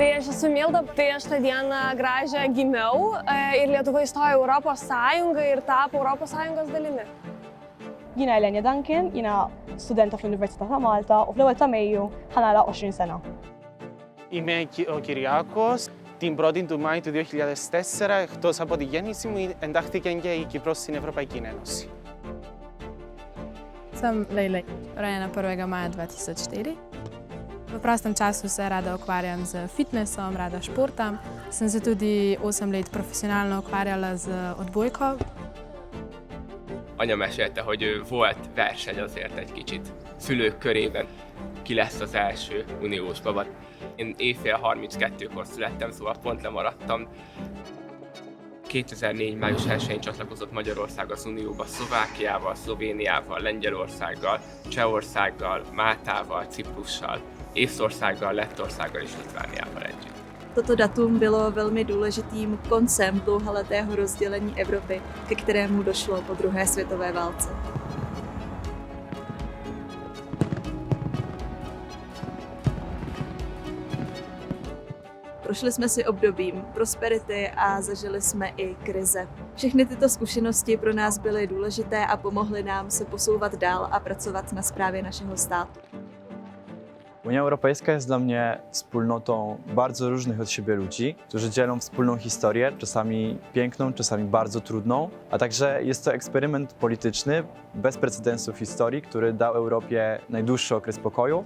Tai aš esu Milda, tai aš tą dieną gražią gimiau e, ir Lietuva įstojo į Europos Sąjungą ir tapo Europos Sąjungos dalimi. Jina Elenja Duncan, jina studenta fl-Università ta' Malta u fl-ewwel ta' Mejju ħanala 20 sena. Είμαι Κυ- ο Κυριάκος. Την 1η του Μάη του 2004, εκτός από τη γέννηση μου, εντάχθηκε και η Κύπρος στην Ευρωπαϊκή Ένωση. Sem Lejla, rojena 1. maja 2004. V prostem času se rada ukvarjam z fitnessom, rada športam. Sem se tudi 8 let profesionálno ukvarjala z odbojko. Anya mesélte, hogy ő volt verseny azért egy kicsit szülők körében. Ki lesz az első uniós baba. Én éjfél 32-kor születtem, szóval pont lemaradtam. 2004. május 1-én csatlakozott Magyarország az Unióba Szlovákiával, Szlovéniával, Lengyelországgal, Csehországgal, Máltával, Ciprussal, Észországgal, Lettországgal és Litvániával együtt. Toto datum bylo velmi důležitým koncem dlouhaletého rozdělení Evropy, ke kterému došlo po druhé světové válce. Prošli jsme si obdobím prosperity a zažili jsme i krize. Všechny tyto zkušenosti pro nás byly důležité a pomohly nám se posouvat dál a pracovat na správě našeho státu. Unia Europejska jest dla mnie wspólnotą bardzo różnych od siebie ludzi, którzy dzielą wspólną historię, czasami piękną, czasami bardzo trudną, a także jest to eksperyment polityczny bez precedensu w historii, który dał Europie najdłuższy okres pokoju.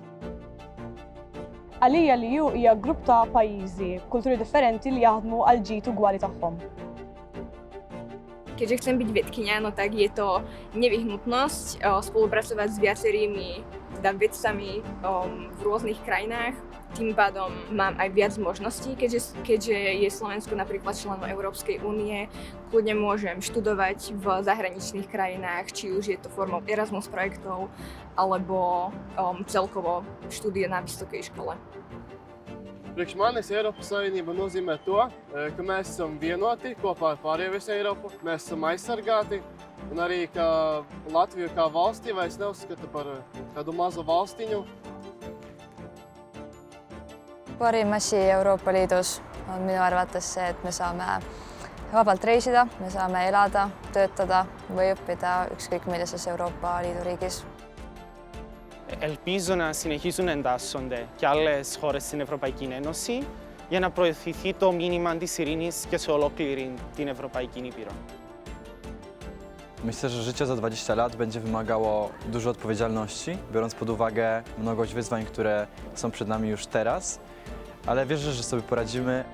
Għalija li ju hija grupp ta' pajjiżi, kulturi differenti li jaħdmu għal ġid ugwali tagħhom. Keďže chcem byť vedkynia, no tak je to nevyhnutnosť spolupracovať s viacerými teda vedcami o, v rôznych krajinách. Tým pádom mám aj viac možností, keďže, keďže je Slovensko napríklad členom Európskej únie. Kľudne môžem študovať v zahraničných krajinách, či už je to formou Erasmus projektov, alebo um, celkovo štúdie na vysokej škole. Priekš manis Eiropas Savienība nozīmē to, eh, ka mēs esam vienoti kopā ar pārējo visu Eiropu, mēs esam aizsargāti un arī ka Latviju kā valstī vairs neuzskata par eh, kādu mazu valstiņu. parim asi Euroopa Liidus on minu arvates see, et me saame vabalt reisida, me saame elada, töötada või õppida ükskõik millises Euroopa Liidu riigis. Ελπίζω να συνεχίσουν να εντάσσονται και άλλες χώρες στην Ευρωπαϊκή Ένωση για να προωθηθεί το μήνυμα της ειρήνης και σε olóklirin την Ευρωπαϊκή Ήπειρο. Myślę, że życie za 20 lat będzie wymagało dużo odpowiedzialności, biorąc pod uwagę mnogość wyzwań, które są przed nami już teraz, ale wierzę, że sobie poradzimy